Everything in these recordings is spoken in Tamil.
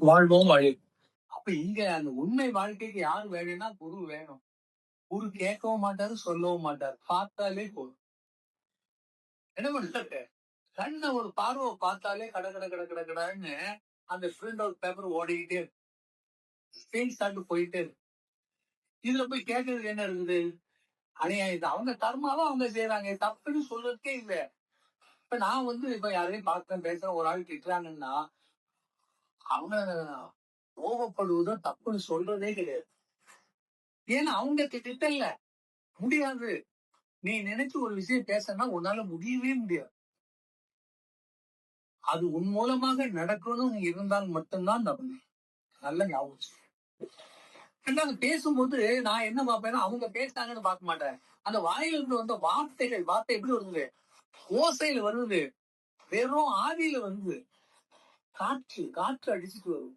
வாழ்வோம் வழி. அப்ப இங்க அந்த உண்மை வாழ்க்கைக்கு யார் வேணும்னா குரு வேணும். குரு கேட்கவும் மாட்டாரு சொல்லவும் மாட்டாரு. பார்த்தாலே போதும். என்ன பண்றாரு கண்ண ஒரு பார்வை பார்த்தாலே கட கட கட கட கடன்னு அந்த பிரிண்ட் அவுட் பேப்பர் ஓடிக்கிட்டே இருக்கு. ஸ்கிரீன் ஷாட் போயிட்டே இருக்கு. இதுல போய் கேட்கறதுக்கு என்ன இருக்குது? அநியாயம் இது அவங்க கர்மாவை அவங்க செய்யறாங்க தப்புன்னு சொல்றதுக்கே இல்ல. இப்ப நான் வந்து இப்ப யாரையும் பார்க்கறேன் பேசுறேன். ஒரு ஆள் திட்டுறாங்கன்னா அவங்க கோபப்படுவதோ தப்புன்னு சொல்றதே கிடையாது. ஏன்னா அவங்க திட்டல முடியாது. நீ நினைச்சு ஒரு விஷயம் பேசனா உன்னால முடியவே முடியாது. அது உன் மூலமாக நடக்கணும் நீ இருந்தால் மட்டும்தான் நடக்கும் நல்ல ஞாபகம் வச்சுக்கோ. பேசும்போது நான் என்ன பார்ப்பேன்னா அவங்க பேசுறாங்கன்னு பார்க்க மாட்டேன். அந்த வாயிலிருந்து வந்த வார்த்தைகள் வார்த்தை எப்படி வருது? ஓசையில வருது. வெறும் ஆவியில வருது. காற்று காற்று அடிச்சுட்டு வரும்.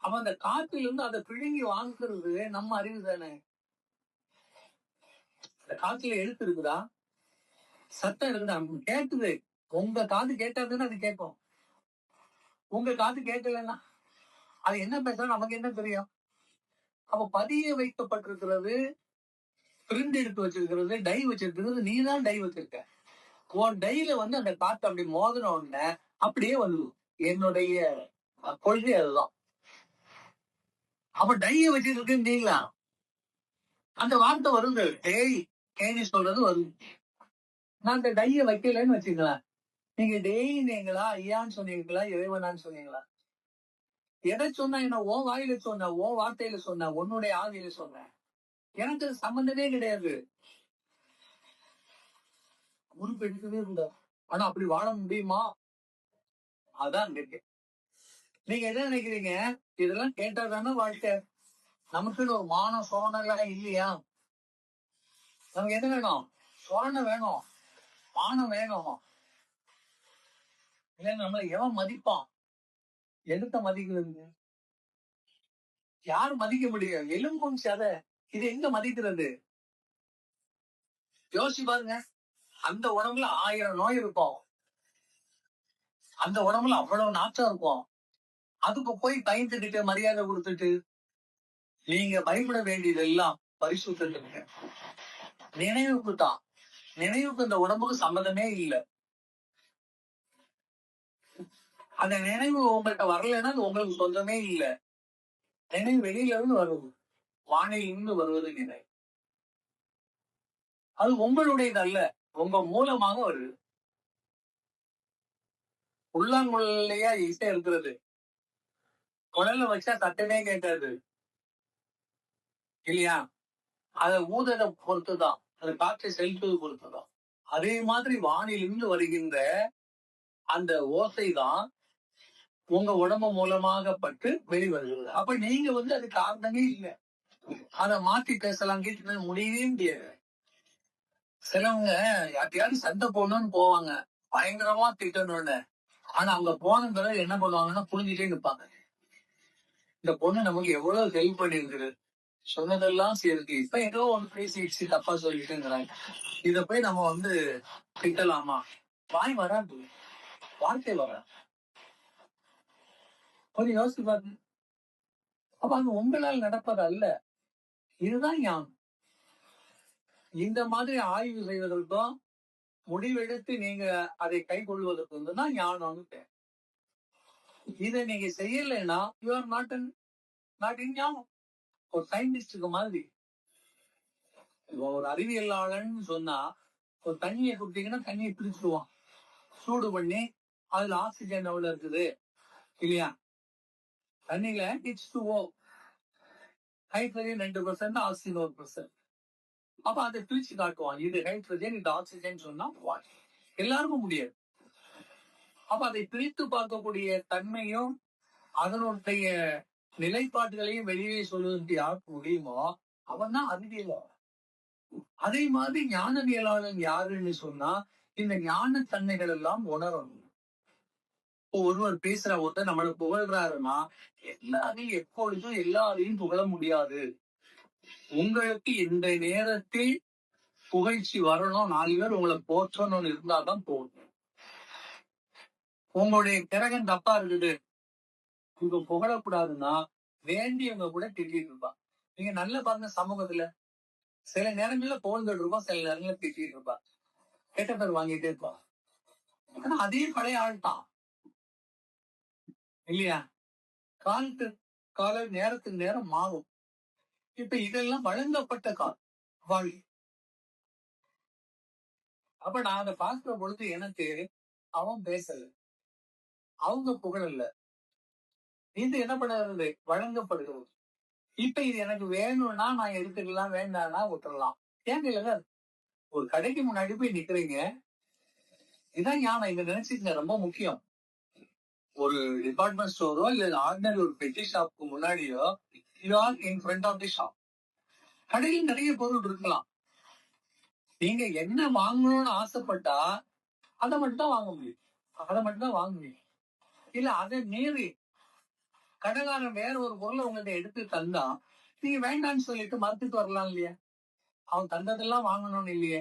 அப்ப அந்த காற்றுல இருந்து அதை பிழுங்கி வாங்குறது நம்ம அறிவு தானே? அந்த காத்துல எழுத்து இருக்குதா? சத்தம் இருக்குதா? கேட்குது உங்க காது கேட்டாதுன்னு அது கேட்கும். உங்க காது கேட்கலன்னா அது என்ன பேசுறோம் நமக்கு என்ன தெரியும்? அப்ப பதிய வைக்கப்பட்டிருக்கிறது பிரிண்ட் எடுத்து வச்சிருக்கிறது டை வச்சிருக்கிறது நீ தான் டை வச்சிருக்க. உன் டைல வந்து அந்த காத்து அப்படி மோதின உடனே அப்படியே வருது என்னுடைய கொள்கை அதுதான். அப்ப டைய வச்சிருக்கு நீங்களா? அந்த வார்த்தை வருது. டேய் கேணி சொல்றது வருது. நான் அந்த டைய வைக்கலன்னு வச்சுக்கலாம் நீங்க டேய் நீங்களா ஐயான்னு சொன்னீங்களா? இறைவனான்னு சொன்னீங்களா? எதை சொன்னா என்ன? ஓ வாயில சொன்ன ஓ வார்த்தையில சொன்ன உன்னுடைய ஆவியில சொன்ன. எனக்கு சம்பந்தமே கிடையாது. உறுப்பு எடுக்கவே இருந்தா. ஆனா அப்படி வாழ முடியுமா? அதான் அங்க இருக்கு. நீங்க என்ன நினைக்கிறீங்க? இதெல்லாம் கேட்டா தானே வாழ்க்கை. நமக்குன்னு ஒரு மானம் சோனெல்லாம் இல்லையா? நமக்கு எது வேணும்? சோழனை வேணும். மானம் வேணும். இல்ல நம்மளை எவன் மதிப்பான்? எடுத்த மதிக்கிறது? யார் மதிக்க முடியும்? எலும்பும் சதை இது எங்க மதிக்கிறது? யோசிச்சு பாருங்க. அந்த உடம்புல ஆயிரம் நோய் இருக்கும். அந்த உடம்புல அவ்வளவு நாற்றம் இருக்கும். அதுக்கு போய் பயந்துகிட்டு மரியாதை கொடுத்துட்டு நீங்க பயப்பட வேண்டியது எல்லாம் பரிசுத்திருக்க நினைவுக்கு தான். நினைவுக்கு இந்த உடம்புக்கு சம்மதமே இல்லை. அந்த நினைவு உங்கள்கிட்ட வரலைன்னா அது உங்களுக்கு சொந்தமே இல்லை. நினைவு வெளியில இருந்து வருது. வானில் இருந்து வருவது நினைவு. அது உங்களுடையது அல்ல உங்க மூலமாக வருது. உள்ளாங்குழலையா இசை இருக்கிறது குழல்ல வச்சா தட்டமே கேட்காது இல்லையா? அத ஊதத பொறுத்துதான். அது காற்றை செலுத்துவது பொறுத்துதான். அதே மாதிரி வானிலிருந்து வருகின்ற அந்த ஓசை தான் உங்க உடம்பு மூலமாக பட்டு வெளிவருகிறது. அப்ப நீங்க வந்து அது காரணமே இல்லை. அதை மாத்தி பேசலாம் கேட்டு முடியவே முடியாது. சிலவங்க யார்ட்டையாவது சண்டை போடணும்னு போவாங்க. பயங்கரமா திட்டணும்னு. ஆனா அங்க போன பிறகு என்ன பண்ணுவாங்கன்னா புரிஞ்சுட்டே நிப்பாங்க. இந்த பொண்ணு நமக்கு எவ்வளவு ஹெல்ப் பண்ணிருக்குது சொன்னதெல்லாம் சேர்த்து. இப்ப ஏதோ ஒன்று பேசிடுச்சு தப்பா சொல்லிட்டுங்கிறாங்க. இத போய் நம்ம வந்து திட்டலாமா? வாய் வராது. வார்த்தை வராது. கொஞ்சம் யோசிச்சு பாருங்க. அப்ப அது உங்களால் நடப்பது அல்ல. இதுதான் ஞானம் இந்த மாதிரி ஆய்வு செய்வதற்கும் முடிவெடுத்து நீங்க அதை கை கொள்வதற்கு வந்து தான் ஞானம்னு பேர். இதை நீங்க செய்யலைன்னா you are not not in ஞானம். ஒரு சயின்டிஸ்டுக்கு மாதிரி. ஒரு அறிவியலாளன் சொன்னா ஒரு தண்ணியை கொடுத்தீங்கன்னா தண்ணியை பிரிச்சுடுவான் சூடு பண்ணி அதுல ஆக்சிஜன் எவ்வளவு இருக்குது? இல்லையா? தண்ணியில டிச் டூ ஓ ஹைட்ரஜன் ரெண்டு பர்சன்ட் ஆக்சிஜன் ஒரு பர்சன்ட் அப்ப அதை பிரிச்சு காட்டுவான். இது ஹைட்ரஜன் இது ஆக்சிஜன் சொன்னா one. எல்லாருக்கும் முடியாது. அப்ப அதை பிரித்து பார்க்கக்கூடிய தன்மையும் அதனுடைய நிலைப்பாடுகளையும் வெளியே சொல்வதற்கு யாருக்கு முடியுமோ அவன் தான் அறிவியலாளன். அதே மாதிரி ஞானவியலாளன் யாருன்னு சொன்னா இந்த ஞான தன்மைகள் எல்லாம் உணரணும். ஒருவர் பேசுற ஒருத்தர் நம்மளை புகழ்றாருன்னா எல்லாரையும் எப்பொழுதும் எல்லாரையும் புகழ முடியாது. உங்களுக்கு இந்த நேரத்தில் புகழ்ச்சி வரணும் நாலு பேர் உங்களை போற்றணும்னு இருந்தாதான் போகணும் உங்களுடைய கிரகம் தப்பா இருக்குது. இவங்க புகழக்கூடாதுன்னா வேண்டியவங்க கூட திட்டிட்டு இருப்பான் நீங்க நல்ல பாருங்க சமூகத்துல. சில நேரங்கள்ல புகழ்ந்துட்டு இருப்பா சில நேரங்கள்ல திட்டிட்டு இருப்பா. கெட்ட பேர் வாங்கிட்டே இருப்பான். ஆனா அதே பழைய ஆள்தான் இல்லையா? காலத்து கால நேரத்துக்கு நேரம் மாறும். இப்ப இதெல்லாம் வழங்கப்பட்ட கால் வாழ் அப்ப நான் அதை பார்க்கிற பொழுது எனக்கு அவன் பேசல. அவங்க புகழல்ல இது என்ன பண்ணுறது? வழங்கப்படுகிறது. இப்ப இது எனக்கு வேணும்னா நான் எடுத்துக்கலாம் வேண்டாம்னா விட்டுறலாம். ஏங்க இல்ல ஒரு கடைக்கு முன்னாடி போய் நிக்கிறீங்க. இதான் ஞானம். இதை நினைச்சுக்கங்க ரொம்ப முக்கியம். ஒரு டிபார்ட்மெண்ட் ஸ்டோரோ இல்ல ஆர்டினரி ஒரு பெட்டி ஷாப்புக்கு முன்னாடியோ you are in front of the shop கடையில் நிறைய பொருள் இருக்கலாம். நீங்க என்ன வாங்கணும்னு ஆசைப்பட்டா அதை மட்டும் தான் வாங்க முடியும். அதை மட்டும் தான் வாங்க முடியும். இல்ல அதை மீறி கடைக்காரன் வேற ஒரு பொருளை உங்கள்கிட்ட எடுத்து தந்தா நீங்க வேண்டாம்னு சொல்லிட்டு மறுத்துட்டு வரலாம் இல்லையா? அவன் தந்ததெல்லாம் வாங்கணும்னு இல்லையே?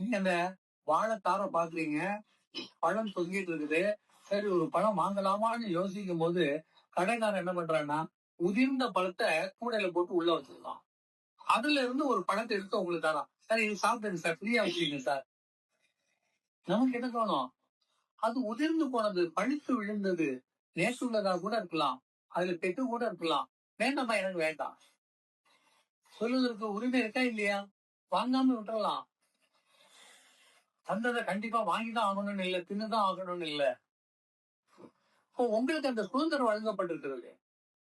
நீங்க அந்த வாழைத்தார பாக்குறீங்க பழம் தொங்கிட்டு இருக்குது. சரி ஒரு பழம் வாங்கலாமான்னு யோசிக்கும் போது கடைக்காரன் என்ன பண்றான்னா உதிர்ந்த பழத்தை கூடையில போட்டு உள்ள வச்சிருக்கான் அதுல இருந்து ஒரு பழத்தை எடுத்து உங்களுக்கு தரான் சார் இது சாப்பிடுங்க சார். ஃப்ரீயா வச்சுக்கீங்க சார். நமக்கு என்ன தோணும்? அது உதிர்ந்து போனது பழுத்து விழுந்தது. நேற்றுள்ளதா கூட இருக்கலாம். அதுல பெட்டு கூட இருக்கலாம். வேண்டாமா? எனக்கு வேண்டாம். சொல்லுவதற்கு உரிமை இருக்கா இல்லையா? வாங்காம விட்டுறலாம். தந்ததை கண்டிப்பா வாங்கிதான் ஆகணும்னு இல்ல தின்னுதான் ஆகணும்னு இல்ல. இப்போ உங்களுக்கு அந்த சுதந்திரம் வழங்கப்பட்டிருக்கிறது.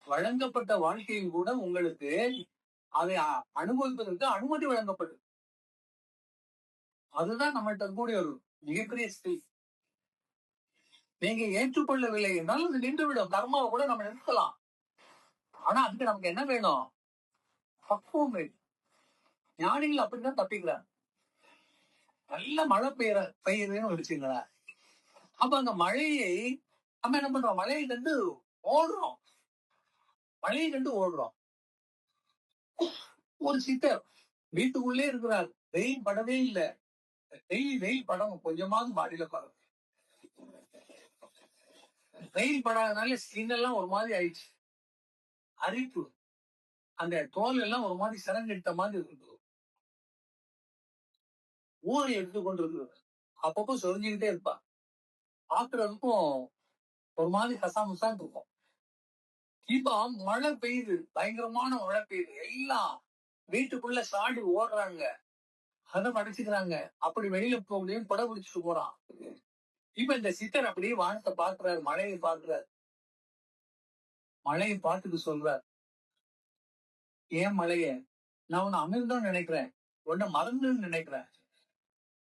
வழங்கப்பட்ட வாழ்க்கையும் கூட உங்களுக்கு அதை அனுபவிப்பதற்கு அனுமதி வழங்கப்படும். அதுதான் நம்மகிட்ட கூடிய ஒரு மிகப்பெரிய ஸ்திரீ நீங்க ஏற்றுக்கொள்ளவில்லை என்றால் அது நின்றுவிடும். கர்மாவை கூட நம்ம நிறுத்தலாம். ஆனா அதுக்கு நமக்கு என்ன வேணும்? பக்குவம் வேணும். ஞானிகள் அப்படிதான் தப்பிக்கிறார் நல்ல மழை பெய்யற பெய்யுதுன்னு வச்சுங்களேன் அப்ப அந்த மழையை நம்ம என்ன பண்றோம்? மழையை கண்டு ஓடுறோம். மழையை கண்டு ஓடுறோம். ஒரு சித்தர் வீட்டுக்குள்ளே இருக்கிறார். வெயில் படவே இல்லை. வெயில் வெயில் படம் கொஞ்சமாவது மாடியில பாருங்க வெயில் படாதனால ஸ்கின் எல்லாம் ஒரு மாதிரி ஆயிடுச்சு. அரிப்பு. அந்த தோல் எல்லாம் ஒரு மாதிரி சிறங்கெடுத்த மாதிரி இருக்குது ஊரை எடுத்து கொண்டு இருக்குது அப்பப்போ சொரிஞ்சுக்கிட்டே இருப்பா. பாக்குறதுக்கும் ஒரு மாதிரி கசாமுசான் இருக்கும். இப்ப மழை பெய்யுது பயங்கரமான மழை பெய்யுது. எல்லாம் வீட்டுக்குள்ள சாடி ஓடுறாங்க. அதை அடைச்சுக்கிறாங்க. அப்படி வெளியில போக முடியும் படம் பிடிச்சிட்டு போறான். இப்ப இந்த சித்தர் அப்படியே வானத்தை பாக்குறாரு மழையை பாக்குறாரு மழையை பார்த்துட்டு சொல்றார் ஏன் மழைய? நான் உன்னை அமிர்தம் நினைக்கிறேன். உன்னை மறந்துன்னு நினைக்கிறேன்.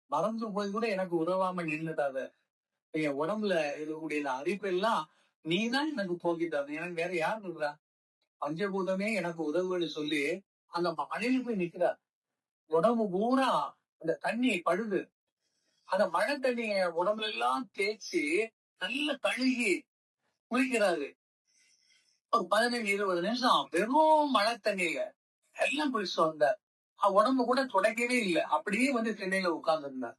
மறந்து போய் கூட எனக்கு உதவாம நின்றுட்டாத என் உடம்புல இருக்கக்கூடிய அரிப்பு எல்லாம் நீ தான் எனக்கு போக்கிட்டாத எனக்கு வேற யார் இருக்கிறா பஞ்சபூதமே எனக்கு உதவுன்னு சொல்லி அந்த மழையில போய் நிக்கிறார். உடம்பு பூரா அந்த தண்ணி படுது அந்த மழை தண்ணிய உடம்புல எல்லாம் தேய்ச்சி நல்ல கழுகி குளிக்கிறாரு. ஒரு பதினஞ்சு இருபது நிமிஷம் வெறும் மழை தண்ணியில எல்லாம் குளிச்சு வந்தார் உடம்பு கூட துடைக்கவே இல்லை. அப்படியே வந்து சென்னையில உட்கார்ந்து இருந்தார்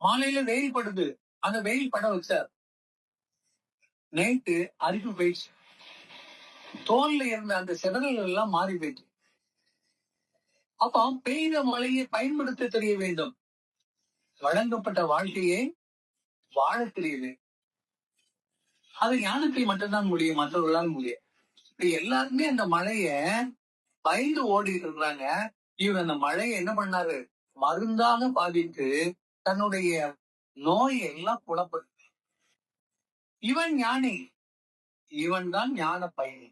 மாலையில வெயில் படுது. அந்த வெயில் பட வச்சார். நைட்டு அரிப்பு போயிடுச்சு. தோல்ல இருந்த அந்த சிதறல் எல்லாம் மாறி போயிடுச்சு. அப்ப பெய்த மழையை பயன்படுத்த தெரிய வேண்டும். வழங்கப்பட்ட வாழ்க்கையை வாழ தெரியுது. அது ஞானத்தை மட்டும்தான் முடியும் மற்றவர்களால் முடியும் இப்ப எல்லாருமே அந்த மழைய பயந்து ஓடிட்டு இருக்கிறாங்க இவர் அந்த மழையை என்ன பண்ணாரு? மருந்தாக பாதித்து தன்னுடைய நோயை எல்லாம் குணப்படுத்த இவன் ஞானி. இவன் தான் ஞான பயணி